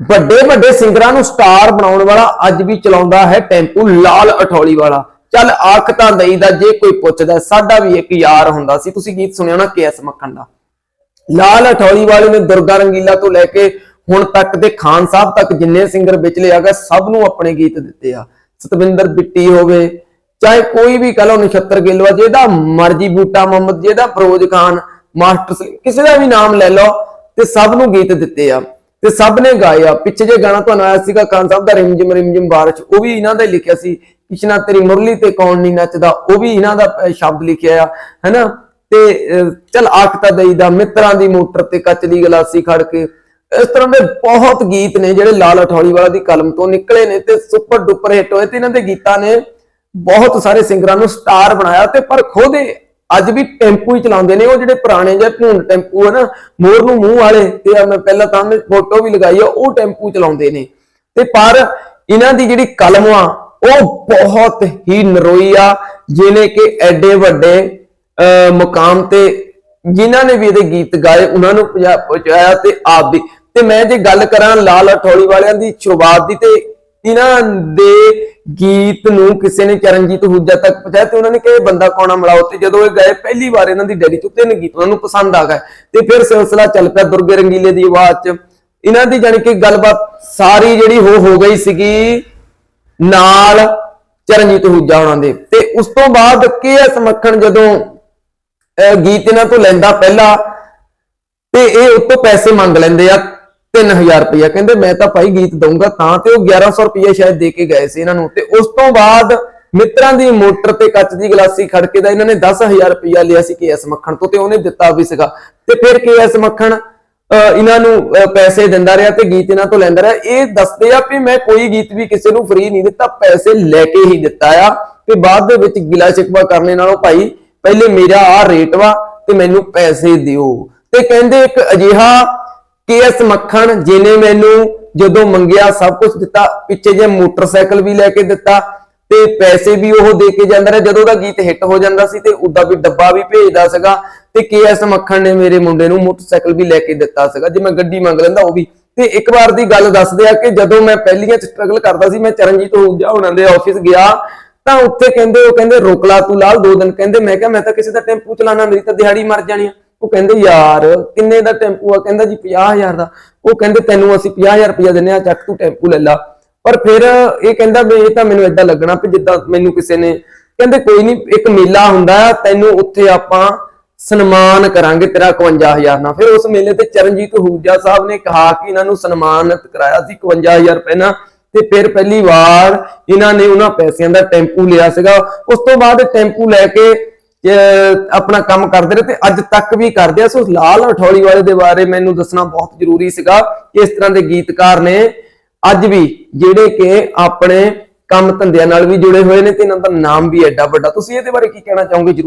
ਵੱਡੇ ਵੱਡੇ ਸਿੰਗਰਾਂ ਨੂੰ ਸਟਾਰ ਬਣਾਉਣ ਵਾਲਾ ਅੱਜ ਵੀ ਚਲਾਉਂਦਾ ਹੈ ਟੈਂਪੂ ਲਾਲ ਅਠੌਲੀ ਵਾਲਾ। ਚੱਲ ਆਖ ਤਾਂ ਦਈਦਾ, ਜੇ ਕੋਈ ਪੁੱਛਦਾ, ਸਾਡਾ ਵੀ ਇੱਕ ਯਾਰ ਹੁੰਦਾ ਸੀ। ਤੁਸੀਂ ਗੀਤ ਸੁਣਿਆ ਨਾ ਕੇਐਸ ਮੱਖਣ ਦਾ? ਲਾਲ ਅਠੌਲੀ ਵਾਲੇ ਨੇ ਦੁਰਗਾ ਰੰਗੀਲਾ ਤੋਂ ਲੈ ਕੇ ਹੁਣ ਤੱਕ ਦੇ ਖਾਨ ਸਾਹਿਬ ਤੱਕ ਜਿੰਨੇ ਸਿੰਗਰ ਵਿਚਲੇ ਆ ਗਏ ਸਭ ਨੂੰ ਆਪਣੇ ਗੀਤ ਦਿੱਤੇ ਆ। ਸਤਵਿੰਦਰ ਬਿੱਟੀ ਹੋਵੇ, ਚਾਹੇ ਕੋਈ ਵੀ ਕਹ ਲਓ ਨਛੱਤਰ ਗਿੱਲਵਾ ਜਿਹਦਾ ਮਰਜ਼ੀ ਬੂਟਾ ਮੁਹੰਮਦ, ਜਿਹਦਾ ਫਰੋਜ਼ ਖਾਨ, ਮਾਸਟਰ ਕਿਸੇ ਦਾ ਵੀ ਨਾਮ ਲੈ ਲਓ ਤੇ ਸਭ ਨੂੰ ਗੀਤ ਦਿੱਤੇ ਆ। ਤੇ ਸਭ ਨੇ ਗਾਇਆ ਪਿੱਛੇ ਜੇ ਗਾਣਾ ਤੁਹਾਨੂੰ ਆਇਆ ਸੀਗਾ ਖਾਨ ਸਾਹਿਬ ਦਾ ਰਿਮਝਿਮ ਰਿਮਝਿਮ ਬਾਰਿਸ਼ ਉਹ ਵੀ ਇਹਨਾਂ ਦਾ ਲਿਖਿਆ ਸੀ। ਕਿਸ਼ਨਾ ਤੇਰੀ ਮੁਰਲੀ ਤੇ ਕੌਣ ਨਹੀਂ ਨੱਚਦਾ ਉਹ ਵੀ ਇਹਨਾਂ ਦਾ ਸ਼ਬਦ ਲਿਖਿਆ ਆ ਹੈਨਾ? ਤੇ ਅਹ, ਚੱਲ ਆਖਤਾ ਦਈਦਾ ਮਿੱਤਰਾਂ ਦੀ ਮੋਟਰ ਤੇ ਕਚਲੀ ਗਲਾਸੀ ਖੜ ਕੇ। ਇਸ ਤਰ੍ਹਾਂ ਦੇ ਬਹੁਤ ਗੀਤ ਨੇ ਜਿਹੜੇ ਲਾਲ ਅਠੌਲੀ ਵਾਲਾ ਦੀ ਕਲਮ ਤੋਂ ਨਿਕਲੇ ਨੇ ਤੇ ਸੁਪਰ ਡੁਪਰ ਹਿੱਟ ਹੋਏ ਤੇ ਇਹਨਾਂ ਦੇ ਗੀਤਾਂ ਨੇ ਬਹੁਤ ਸਾਰੇ ਸਿੰਗਰਾਂ ਨੂੰ ਸਟਾਰ ਬਣਾਇਆ ਤੇ ਪਰ ਖੁਦ ਇਹ ਅੱਜ ਵੀ ਟੈਂਪੂ ਹੀ ਚਲਾਉਂਦੇ ਨੇ ਉਹ ਜਿਹੜੇ ਪੁਰਾਣੇ ਜਿਹੇ ਭੂੰਡ ਟੈਂਪੂ ਹਨ ਮੋਰ ਨੂੰ ਮੂੰਹ ਵਾਲੇ ਤੇ ਮੈਂ ਪਹਿਲਾਂ ਤਾਂ ਫੋਟੋ ਵੀ ਲਗਾਈ ਆ ਉਹ ਟੈਂਪੂ ਚਲਾਉਂਦੇ ਨੇ। ਤੇ ਪਰ ਇਹਨਾਂ ਦੀ ਜਿਹੜੀ ਕਲਮ ਆ ਉਹ ਬਹੁਤ ਹੀ ਨਰੋਈ ਆ ਜਿਹਨੇ ਕਿ ਐਡੇ ਵੱਡੇ ਅਹ, ਮੁਕਾਮ ਤੇ ਜਿਨ੍ਹਾਂ ਨੇ ਵੀ ਇਹਦੇ ਗੀਤ ਗਾਏ ਉਹਨਾਂ ਨੂੰ ਪਹੁੰਚਾਇਆ ਤੇ ਆਪ ਵੀ। ਤੇ ਮੈਂ ਜੇ ਗੱਲ ਕਰਾਂ ਲਾਲ ਅਠੋਲੀ ਵਾਲਿਆਂ ਦੀ ਸ਼ੁਰੂਆਤ ਦੀ ਤੇ ਇਹਨਾਂ ਦੇ ਗੀਤ ਨੂੰ ਕਿਸੇ ਨੇ ਚਰਨਜੀਤ ਹੁਜਾ ਤੱਕ ਪਹੁੰਚਾਇਆ ਤੇ ਉਹਨਾਂ ਨੇ ਕਿਹਾ ਬੰਦਾ ਕੌਣਾ ਮਿਲਾਓ ਤੇ ਜਦੋਂ ਇਹ ਗਏ ਪਹਿਲੀ ਵਾਰ ਇਹਨਾਂ ਦੀ ਡੈਡੀ ਤੋਂ ਤਿੰਨ ਗੀਤ ਉਹਨਾਂ ਨੂੰ ਪਸੰਦ ਆ ਗਏ ਤੇ ਫਿਰ ਸਿਲਸਿਲਾ ਚੱਲ ਪਿਆ ਦੁਰਗੇ ਰੰਗੀਲੇ ਦੀ ਆਵਾਜ਼ 'ਚ। ਇਹਨਾਂ ਦੀ ਜਾਣੀ ਕਿ ਗੱਲਬਾਤ ਸਾਰੀ ਜਿਹੜੀ ਹੋ ਹੋ ਗਈ ਸੀਗੀ ਨਾਲ ਚਰਨਜੀਤ ਹੁਜਾ ਉਹਨਾਂ ਦੇ। ਤੇ ਉਸ ਤੋਂ ਬਾਅਦ ਕੇਐਸ ਮੱਖਣ ਜਦੋਂ, ਅਹ ਗੀਤ ਇਹਨਾਂ ਤੋਂ ਲੈਂਦਾ ਪਹਿਲਾਂ ਤੇ ਇਹ ਉਤੋਂ ਪੈਸੇ ਮੰਗ ਲੈਂਦੇ ਆ 3000 ਰੁਪਇਆ। ਕਹਿੰਦੇ ਮੈਂ ਤਾਂ ਭਾਈ ਗੀਤ ਦਊਂਗਾ ਤਾਂ ਤੇ ਉਹ 1100 ਰੁਪਇਆ ਸ਼ਾਇਦ ਦੇ ਕੇ ਗਏ ਸੀ ਇਹਨਾਂ ਨੂੰ। ਤੇ ਉਸ ਤੋਂ ਬਾਅਦ ਮਿੱਤਰਾਂ ਦੀ ਮੋਟਰ ਤੇ ਕੱਚ ਦੀ ਗਲਾਸੀ ਖੜਕੇ ਦਾ ਇਹਨਾਂ ਨੇ 10000 ਰੁਪਇਆ ਲਿਆ ਸੀ ਕੇਐਸ ਮੱਖਣ ਤੋਂ ਤੇ ਉਹਨੇ ਦਿੱਤਾ ਵੀ ਸੀਗਾ। ਤੇ ਫਿਰ ਕੇਐਸ ਮੱਖਣ ਇਹਨਾਂ ਨੂੰ ਪੈਸੇ ਦਿੰਦਾ ਰਿਹਾ ਤੇ ਗੀਤ ਇਹਨਾਂ ਤੋਂ ਲੈਂਦਾ ਰਿਹਾ। ਇਹ ਦੱਸਦੇ ਆ ਵੀ ਮੈਂ ਕੋਈ ਗੀਤ ਵੀ ਕਿਸੇ ਨੂੰ ਫ੍ਰੀ ਨਹੀਂ ਦਿੱਤਾ, ਪੈਸੇ ਲੈ ਕੇ ਹੀ ਦਿੱਤਾ ਆ। ਤੇ ਬਾਅਦ ਦੇ ਵਿੱਚ ਗਿਲਾ ਸ਼ਿਕਵਾ ਕਰਨੇ ਨਾਲੋਂ ਭਾਈ ਪਹਿਲੇ ਮੇਰਾ ਆ ਰੇਟ ਵਾ ਤੇ ਮੈਨੂੰ ਪੈਸੇ ਦਿਓ। ਤੇ ਕਹਿੰਦੇ ਇੱਕ ਅਜਿਹਾ ਕੇਐਸ ਮੱਖਣ ਜਿਹਨੇ ਮੈਨੂੰ ਜਦੋਂ ਮੰਗਿਆ ਸਭ ਕੁਝ ਦਿੱਤਾ, ਪਿੱਛੇ ਜੇ ਮੋਟਰਸਾਈਕਲ ਵੀ ਲੈ ਕੇ ਦਿੱਤਾ ਤੇ ਪੈਸੇ ਵੀ ਉਹ ਦੇ ਕੇ ਜਾਂਦਾ ਰਿਹਾ। ਜਦੋਂ ਉਹਦਾ ਗੀਤ ਹਿੱਟ ਹੋ ਜਾਂਦਾ ਸੀ ਤੇ ਉਹਦਾ ਵੀ ਡੱਬਾ ਵੀ ਭੇਜਦਾ ਸੀਗਾ ਤੇ ਕੇਐਸ ਮੱਖਣ ਨੇ ਮੇਰੇ ਮੁੰਡੇ ਨੂੰ ਮੋਟਰਸਾਈਕਲ ਵੀ ਲੈ ਕੇ ਦਿੱਤਾ ਸੀਗਾ। ਜੇ ਮੈਂ ਗੱਡੀ ਮੰਗ ਲੈਂਦਾ ਉਹ ਵੀ। ਤੇ ਇੱਕ ਵਾਰ ਦੀ ਗੱਲ ਦੱਸਦੇ ਆ ਕਿ ਜਦੋਂ ਮੈਂ ਪਹਿਲੀਆਂ ਚ ਸਟਰਗਲ ਕਰਦਾ ਸੀ, ਮੈਂ ਚਰਨਜੀਤ ਹੋਜਾ ਉਹਨਾਂ ਦੇ ਆਫਿਸ ਗਿਆ, ਤਾਂ ਉੱਥੇ ਕਹਿੰਦੇ, ਉਹ ਕਹਿੰਦੇ ਰੋਕ ਲਾ ਤੂੰ ਲਾਲ ਦੋ ਦਿਨ। ਕਹਿੰਦੇ ਮੈਂ ਕਿਹਾ, ਮੈਂ ਤਾਂ ਕਿਸੇ ਦਾ ਟੈਂਪੂ ਚਲਾਣਾ ਮੇਰੀ ਤਾਂ ਦਿਹਾੜੀ ਮਰ ਜਾਣੀ ਆ। ਉਹ ਕਹਿੰਦੇ, ਯਾਰ, ਕਿੰਨੇ ਦਾ ਟੈਂਪੂ ਆ? ਕਹਿੰਦਾ ਜੀ 50000 ਦਾ। ਉਹ ਕਹਿੰਦੇ, ਤੈਨੂੰ ਅਸੀਂ 50000 ਰੁਪਇਆ ਦਿੰਨੇ ਆ ਚੱਕ ਤੂੰ ਟੈਂਪੂ ਲੈ ਲਾ। ਪਰ ਫਿਰ ਇਹ ਕਹਿੰਦਾ, ਵੀ ਇਹ ਤਾਂ ਮੈਨੂੰ ਏਦਾਂ ਲੱਗਣਾ ਵੀ ਜਿੱਦਾਂ ਮੈਨੂੰ ਕਿਸੇ ਨੇ ਕਹਿੰਦੇ, ਕੋਈ ਨਹੀਂ ਇੱਕ ਮੇਲਾ ਹੁੰਦਾ ਤੈਨੂੰ ਉੱਥੇ ਆਪਾਂ ਸਨਮਾਨ ਕਰਾਂਗੇ ਤੇਰਾ 51000 ਨਾਲ। ਫਿਰ ਉਸ ਮੇਲੇ ਤੇ ਚਰਨਜੀਤ ਹੂਜਾ ਸਾਹਿਬ ਨੇ ਕਹਾ ਕਿ ਇਹਨਾਂ ਨੂੰ ਸਨਮਾਨਿਤ ਕਰਾਇਆ ਸੀ 51000 ਰੁਪਏ ਨਾਲ। ਤੇ ਫਿਰ ਪਹਿਲੀ ਵਾਰ ਇਹਨਾਂ ਨੇ ਉਹਨਾਂ ਪੈਸਿਆਂ ਦਾ ਟੈਂਪੂ ਲਿਆ ਸੀਗਾ। ਉਸ ਤੋਂ ਬਾਅਦ ਟੈਂਪੂ ਲੈ ਕੇ ਆਪਣਾ ਕੰਮ ਕਰਦੇ ਰਹੇ ਤੇ ਅੱਜ ਤੱਕ ਵੀ ਕਰਦੇ ਆ। ਸੋ ਲਾਲ ਅਠੌਲੀ ਵਾਲੇ ਦੇ ਬਾਰੇ ਮੈਨੂੰ ਦੱਸਣਾ ਬਹੁਤ ਜ਼ਰੂਰੀ ਸੀਗਾ ਕਿ ਇਸ ਤਰ੍ਹਾਂ ਦੇ ਗੀਤਕਾਰ ਨੇ ਅੱਜ ਵੀ ਜਿਹੜੇ ਕਿ ਆਪਣੇ ਕੰਮ ਧੰਦਿਆਂ ਨਾਲ ਵੀ ਜੁੜੇ ਹੋਏ ਨੇ ਤੇ ਇਹਨਾਂ ਦਾ ਨਾਮ ਵੀ ਐਡਾ ਵੱਡਾ। ਤੁਸੀਂ ਇਹਦੇ ਬਾਰੇ ਕੀ ਕਹਿਣਾ ਚਾਹੋਗੇ? ਜਰੂਰ